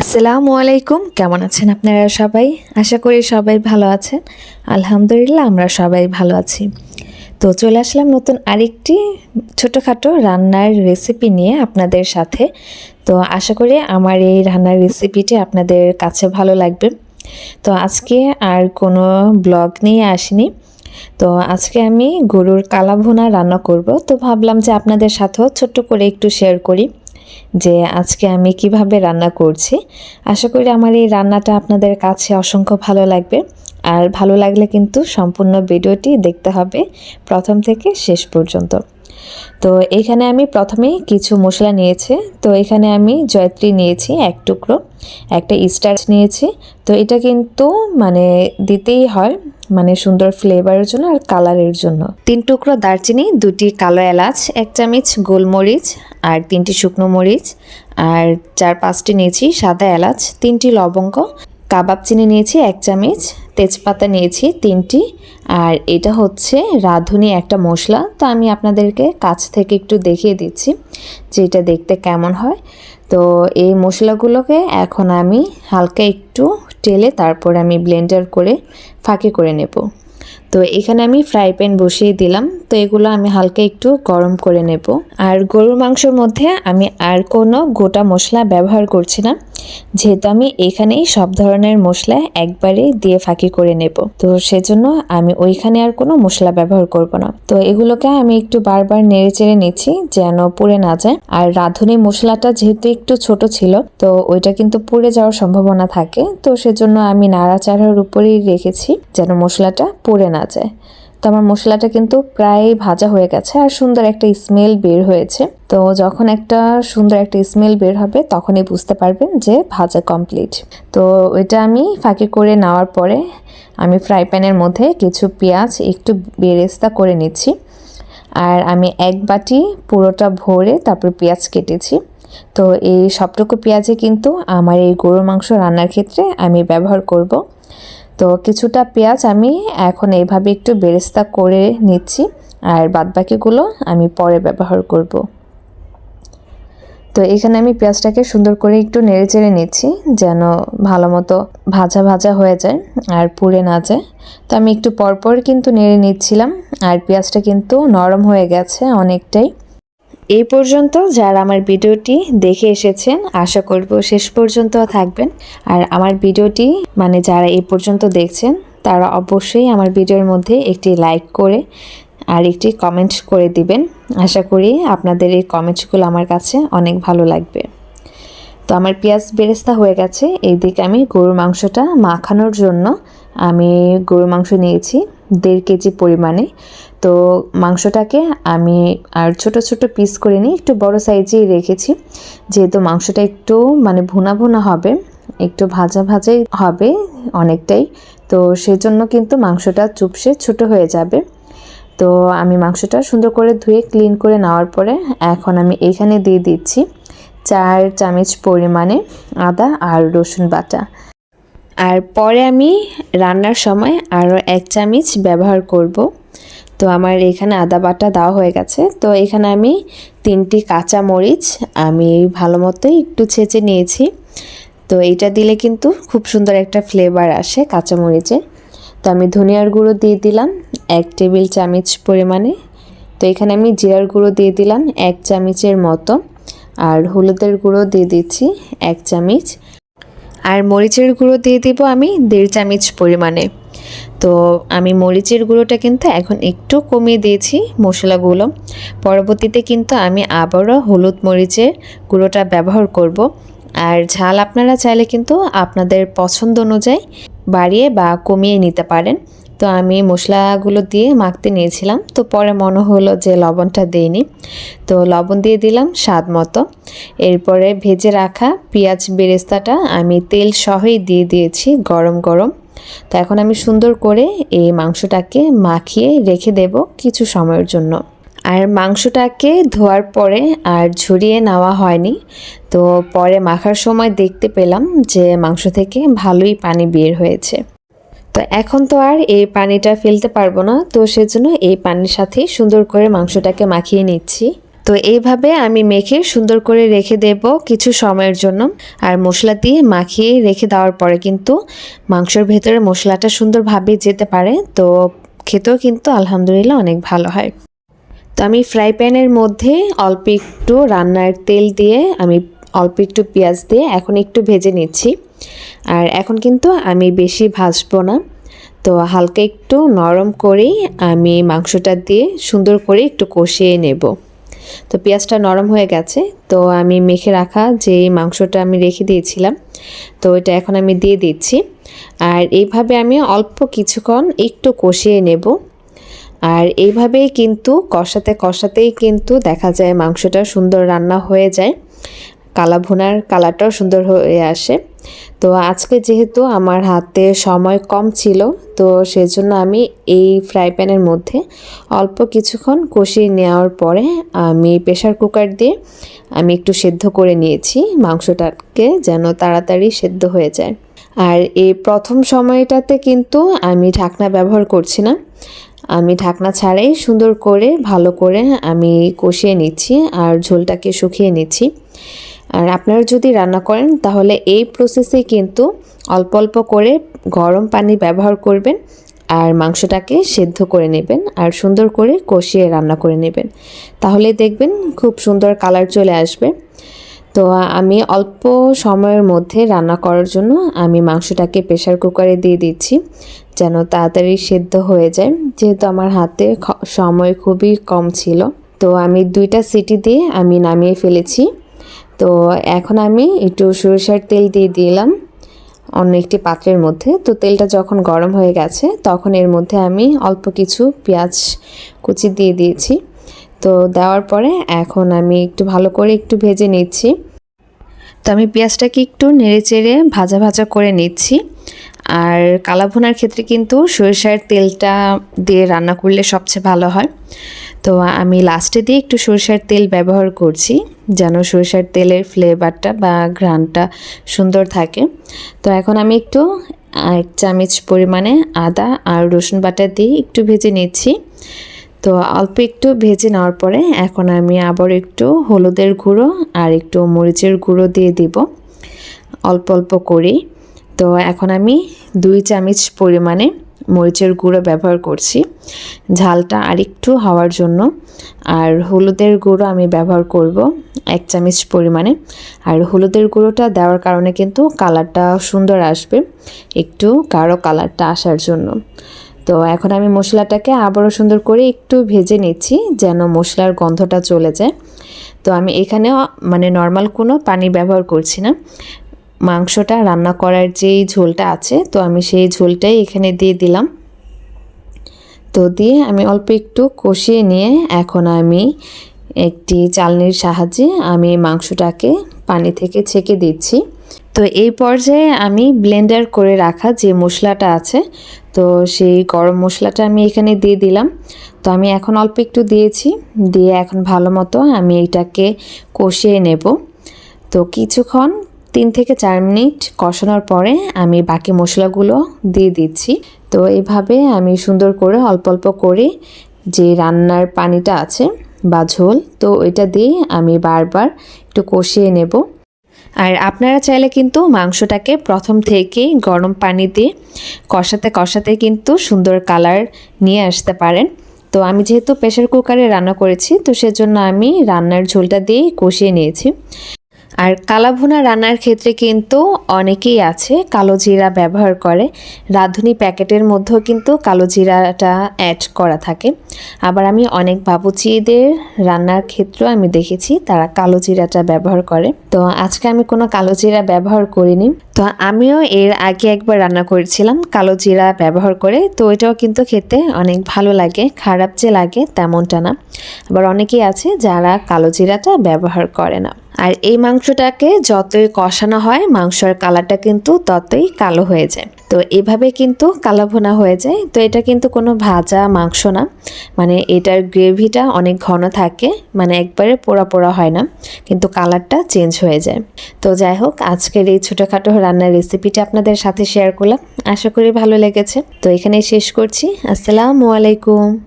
আসসালামু আলাইকুম। কেমন আছেন আপনারা সবাই? আশা করি সবাই ভালো আছেন। আলহামদুলিল্লাহ, আমরা সবাই ভালো আছি। তো চলে আসলাম নতুন আরেকটি ছোটোখাটো রান্নার রেসিপি নিয়ে আপনাদের সাথে। তো আশা করি আমার এই রান্নার রেসিপিটি আপনাদের কাছে ভালো লাগবে। তো আজকে আর কোনো ব্লগ নিয়ে আসিনি। তো আজকে আমি গরুর কালা ভুনা রান্না করব। তো ভাবলাম যে আপনাদের সাথেও ছোট্ট করে একটু শেয়ার করি। যে আজকে আমি কীভাবে রান্না করছি। আশা করি আমার এই রান্নাটা আপনাদের কাছে অসংখ্য ভালো লাগবে। আর ভালো লাগলে কিন্তু সম্পূর্ণ ভিডিওটি দেখতে হবে প্রথম থেকে শেষ পর্যন্ত। তো এখানে আমি প্রথমেই কিছু মশলা নিয়েছি। তো এখানে আমি জয়ত্রী নিয়েছি এক টুকরো, একটা স্টার্চ নিয়েছি। তো এটা কিন্তু মানে দিতেই হয়। মানে সুন্দর ফ্লেভারের জন্য আর কালারের জন্য। তিন টুকরো দারচিনি, দুটি কালো এলাচ, এক চামচ গোলমরিচ আর তিনটি শুকনো মরিচ আর চার পাঁচটি নিয়েছি সাদা এলাচ, তিনটি লবঙ্গ, কাবাব চিনি নিয়েছি এক চামচ, তেজপাতা নিয়েছি তিনটি আর এটা হচ্ছে রাঁধুনি একটা মশলা। তো আমি আপনাদেরকে কাছ থেকে একটু দেখিয়ে দিচ্ছি যে এটা দেখতে কেমন হয়। তো এই মশলাগুলোকে এখন আমি হালকা একটু টেলে তারপর আমি ব্লেন্ডার করে ফাঁকে করে নেব। তো এখানে আমি ফ্রাই প্যান বসিয়ে দিলাম। তো এগুলো আমি হালকা একটু গরম করে নেব। আর গরুর মাংসর মধ্যে আমি আর কোনো গোটা মশলা ব্যবহার করছি না। যেহেতু আমি এখানেই সব ধরনের মশলা একবারে দিয়ে ফাঁকি করে নেব। তো সেজন্য আমি ওইখানে আর কোনো মশলা ব্যবহার করব না। তো এগুলোকে আমি একটু বারবার নেড়ে চেড়ে নিচ্ছি যেন পুড়ে না যায়। আর রাঁধুনি মশলাটা যেহেতু একটু ছোট ছিল, তো ওইটা কিন্তু পুড়ে যাওয়ার সম্ভাবনা থাকে। তো সেজন্য আমি নাড়াচাড়ার উপরেই রেখেছি যেন মশলাটা পুড়ে না যায়। তো আমার মশলাটা কিন্তু প্রায় ভাজা হয়ে গেছে আর সুন্দর একটা স্মেল বের হয়েছে। তো যখন একটা সুন্দর একটা স্মেল বের হবে, তখনই বুঝতে পারবেন যে ভাজা কমপ্লিট তো এটা আমি ফাঁকি করে নেওয়ার পরে আমি ফ্রাই প্যানের মধ্যে কিছু পেঁয়াজ একটু বেরেস্তা করে নিচ্ছি। আর আমি এক বাটি পুরোটা ভরে তারপর পেঁয়াজ কেটেছি। তো এই সবটুকু পেঁয়াজে কিন্তু আমার এই গরুর মাংস রান্নার ক্ষেত্রে আমি ব্যবহার করব। তো কিছুটা পেঁয়াজ আমি এখন এইভাবে একটু বেরেস্তা করে নিচ্ছি, আর বাদবাকিগুলো আমি পরে ব্যবহার করব। তো এখানে আমি পেঁয়াজটাকে সুন্দর করে একটু নেড়ে চেড়ে নিচ্ছি যেন ভালো মতো ভাজা ভাজা হয়ে যায় আর পুড়ে না যায়। তো আমি একটু পরপর কিন্তু নেড়ে নিচ্ছিলাম, আর পেঁয়াজটা কিন্তু নরম হয়ে গেছে অনেকটাই। এই পর্যন্ত যারা আমার ভিডিওটি দেখে এসেছেন, আশা করব শেষ পর্যন্ত থাকবেন। আর আমার ভিডিওটি মানে যারা এই পর্যন্ত দেখছেন, তারা অবশ্যই আমার ভিডিওর মধ্যে একটি লাইক করে আর একটি কমেন্ট করে দিবেন। আশা করি আপনাদের এই কমেন্টসগুলো আমার কাছে অনেক ভালো লাগবে। তো আমার পেঁয়াজ বেরেস্তা হয়ে গেছে। এইদিকে আমি গরুর মাংসটা মাখানোর জন্য আমি গরুর মাংস নিয়েছি, দেড় কেজি পরিমাণে। তো মাংসটাকে আমি আর ছোট ছোট পিস করে নিই, একটু বড় সাইজেই রেখেছি। যেহেতু মাংসটা একটু মানে ভুনা ভুনা হবে, একটু ভাজা ভাজাই হবে অনেকটাই, তো সেজন্য কিন্তু মাংসটা চুপসে ছোট হয়ে যাবে। তো আমি মাংসটা সুন্দর করে ধুয়ে ক্লিন করে নেওয়ার পরে এখন আমি এখানে দিয়ে দিচ্ছি চার চামচ পরিমাণে আদা আর রসুন বাটা। আর পরে আমি রান্নার সময় আরও এক চামচ ব্যবহার করব। তো আমার এখানে আদা বাটা দেওয়া হয়ে গেছে। তো এখানে আমি তিনটি কাঁচা মরিচ আমি ভালো মতোই একটু ছেঁচে নিয়েছি। তো এইটা দিলে কিন্তু খুব সুন্দর একটা ফ্লেভার আসে কাঁচা মরিচে। তো আমি ধনিয়ার গুঁড়ো দিয়ে দিলাম এক টেবিল চামচ পরিমাণে। তো এখানে আমি জিরার গুঁড়ো দিয়ে দিলাম এক চামচের মতো। আর হলুদের গুঁড়ো দিয়ে দিচ্ছি এক চামচ। আর মরিচের গুঁড়ো দিয়ে দিব আমি দেড় চামচ পরিমাণে। তো আমি মরিচের গুঁড়োটা কিন্তু এখন একটু কমিয়ে দিয়েছি মশলাগুলো। পরবর্তীতে কিন্তু আমি আবারও হলুদ মরিচের গুঁড়োটা ব্যবহার করব। আর ঝাল আপনারা চাইলে কিন্তু আপনাদের পছন্দ অনুযায়ী বাড়িয়ে বা কমিয়ে নিতে পারেন। তো আমি মশলাগুলো দিয়ে মাখতে নিয়েছিলাম। তো পরে মনে হলো যে লবণটা দেইনি। তো লবণ দিয়ে দিলাম স্বাদ মতো। এরপরে ভেজে রাখা পেঁয়াজ বেরেস্তাটা আমি তেল সহই দিয়ে দিয়েছি গরম গরম। তো এখন আমি সুন্দর করে এই মাংসটাকে মাখিয়ে রেখে দেব কিছু সময়ের জন্য। আর মাংসটাকে ধোয়ার পরে আর ঝরিয়ে নেওয়া হয়নি। তো পরে মাখার সময় দেখতে পেলাম যে মাংস থেকে ভালোই পানি বের হয়েছে। তো এখন তো আর এই পানিটা ফেলতে পারব না। তো সেজন্য এই পানির সাথেই সুন্দর করে মাংসটাকে মাখিয়ে নিচ্ছি। তো এইভাবে আমি মেখে সুন্দর করে রেখে দেব কিছু সময়ের জন্য। আর মশলা দিয়ে মাখিয়ে রেখে দেওয়ার পরে কিন্তু মাংসর ভেতরে মশলাটা সুন্দরভাবে যেতে পারে। তো খেতেও কিন্তু আলহামদুলিল্লাহ অনেক ভালো হয়। তো আমি ফ্রাই প্যানের মধ্যে অল্প একটু রান্নার তেল দিয়ে আমি অল্প একটু পেঁয়াজ দিয়ে এখন একটু ভেজে নিচ্ছি। আর এখন কিন্তু আমি বেশি ভাজবো না। তো হালকা একটু নরম করেই আমি মাংসটা দিয়ে সুন্দর করে একটু কষিয়ে নেব। তো পেঁয়াজটা নরম হয়ে গেছে। তো আমি মেখে রাখা যে মাংসটা আমি রেখে দিয়েছিলাম, তো এটা এখন আমি দিয়ে দিচ্ছি। আর এইভাবে আমি অল্প কিছুক্ষণ একটু কষিয়ে নেব। আর এইভাবেই কিন্তু কষাতে কষাতেই কিন্তু দেখা যায় মাংসটা সুন্দর রান্না হয়ে যায়। কালা ভুনার কালারটাও সুন্দর হয়ে আসে। তো আজকে যেহেতু আমার হাতে সময় কম ছিল, তো সেজন্য আমি এই ফ্রাই প্যানের মধ্যে অল্প কিছুক্ষণ কষিয়ে নেওয়ার পরে আমি প্রেশার কুকার দিয়ে আমি একটু সেদ্ধ করে নিয়েছি। মাংসটাকে যেন তাড়াতাড়ি সেদ্ধ হয়ে যায়। আর এই প্রথম সময়টাতে কিন্তু আমি ঢাকনা ব্যবহার করছি না। আমি ঢাকনা ছাড়াই সুন্দর করে, ভালো করে আমি কষিয়ে নিচ্ছি আর ঝোলটাকে শুকিয়ে নিচ্ছি। আর আপনারা যদি রান্না করেন, তাহলে এই প্রসেসে কিন্তু অল্প অল্প করে গরম পানি ব্যবহার করবেন আর মাংসটাকে সেদ্ধ করে নেবেন আর সুন্দর করে কষিয়ে রান্না করে নেবেন। তাহলে দেখবেন খুব সুন্দর কালার চলে আসবে। তো আমি অল্প সময়ের মধ্যে রান্না করার জন্য আমি মাংসটাকে প্রেশার কুকারে দিয়ে দিচ্ছি, যেন তাড়াতাড়ি সেদ্ধ হয়ে যায়। যেহেতু আমার হাতে সময় খুবই কম ছিল, তো আমি দুইটা সিটি দিয়ে আমি নামিয়ে ফেলেছি। তো এখন আমি একটু সরিষার তেল দিয়ে দিলাম অন্য একটি পাত্রের মধ্যে। তো তেলটা যখন গরম হয়ে গেছে, তখন এর মধ্যে আমি অল্প কিছু পেঁয়াজ কুচি দিয়ে দিয়েছি। তো দেওয়ার পরে এখন আমি একটু ভালো করে একটু ভেজে নিচ্ছি। তো আমি পেঁয়াজটাকে একটু নেড়ে চেড়ে ভাজা ভাজা করে নিচ্ছি। আর কালাভুনার ক্ষেত্রে কিন্তু সরিষার তেলটা দিয়ে রান্না করলে সবচেয়ে ভালো হয়। তো আমি লাস্টে দিয়ে একটু সরিষার তেল ব্যবহার করছি, যেন সরিষার তেলের ফ্লেভারটা বা ঘ্রানটা সুন্দর থাকে। তো এখন আমি একটু এক চামচ পরিমাণে আদা আর রসুন বাটা দিয়ে একটু ভেজে নিচ্ছি। তো অল্প একটু ভেজে নেওয়ার পরে এখন আমি আবার একটু হলুদের গুঁড়ো আর একটু মরিচের গুঁড়ো দিয়ে দিব, অল্প অল্প করে তো এখন আমি দুই চামচ পরিমাণে মরিচের গুঁড়ো ব্যবহার করছি। ঝালটা আরেকটু হওয়ার জন্য। আর হলুদের গুঁড়ো আমি ব্যবহার করব এক চামচ পরিমাণে। আর হলুদের গুঁড়োটা দেওয়ার কারণে কিন্তু কালারটা সুন্দর আসবে। একটু গাঢ় কালারটা আসার জন্য। তো এখন আমি মশলাটাকে আবারও সুন্দর করে একটু ভেজে নিচ্ছি যেন মশলার গন্ধটা চলে যায়। তো আমি এখানে মানে নর্মাল কোনো পানি ব্যবহার করছি না। মাংসটা রান্না করার যেই ঝোলটা আছে, তো আমি সেই ঝোলটাই এখানে দিয়ে দিলাম। তো দিয়ে আমি অল্প একটু কষিয়ে নিয়ে এখন আমি একটি চালনির সাহায্যে আমি মাংসটাকে পানি থেকে ছেঁকে দিচ্ছি। তো এই পর্যায়ে আমি ব্লেন্ডার করে রাখা যে মশলাটা আছে, তো সেই গরম মশলাটা আমি এখানে দিয়ে দিলাম। তো আমি এখন অল্প একটু দিয়েছি, দিয়ে এখন ভালো মতো আমি এটাকে কষিয়ে নেব। তো কিছুক্ষণ তিন থেকে চার মিনিট কষানোর পরে আমি বাকি মশলাগুলো দিয়ে দিচ্ছি। তো এইভাবে আমি সুন্দর করে অল্প অল্প করে যে রান্নার পানিটা আছে বা ঝোল, তো ওইটা দিয়ে আমি বারবার একটু কষিয়ে নেব। আর আপনারা চাইলে কিন্তু মাংসটাকে প্রথম থেকেই গরম পানি দিয়ে কষাতে কষাতে কিন্তু সুন্দর কালার নিয়ে আসতে পারেন। তো আমি যেহেতু প্রেশার কুকারে রান্না করেছি, তো সেজন্য আমি রান্নার ঝোলটা দিয়ে কষিয়ে নিয়েছি। আর কালাভুনা রান্নার ক্ষেত্রে কিন্তু অনেকেই আছে, কালো জিরা ব্যবহার করে। রাঁধুনি প্যাকেটের মধ্যেও কিন্তু কালো জিরাটা অ্যাড করা থাকে। আবার আমি অনেক বাবুচিদের রান্নার ক্ষেত্রেও আমি দেখেছি, তারা কালো জিরাটা ব্যবহার করে। তো আজকে আমি কোনো কালো জিরা ব্যবহার করিনি। তো আমিও এর আগে একবার রান্না করেছিলাম কালো জিরা ব্যবহার করে। তো এটাও কিন্তু খেতে অনেক ভালো লাগে, খারাপ যে লাগে তেমনটা না। আবার অনেকেই আছে যারা কালো জিরাটা ব্যবহার করে না। আর এই মাংসটাকে যতই কষানো হয়, মাংসর কালারটা কিন্তু ততই কালো হয়ে যায়। তো এভাবে কিন্তু কালো ভোনা হয়ে যায়। তো এটা কিন্তু কোনো ভাজা মাংস না। মানে এটার গ্রেভিটা অনেক ঘন থাকে। মানে একবারে পোড়া পোড়া হয় না। কিন্তু কালারটা চেঞ্জ হয়ে যায়। তো যাই হোক, আজকের এই ছোটোখাটো রান্নার রেসিপিটা আপনাদের সাথে শেয়ার করলাম। আশা করি ভালো লেগেছে। তো এখানেই শেষ করছি। আসসালামু আলাইকুম।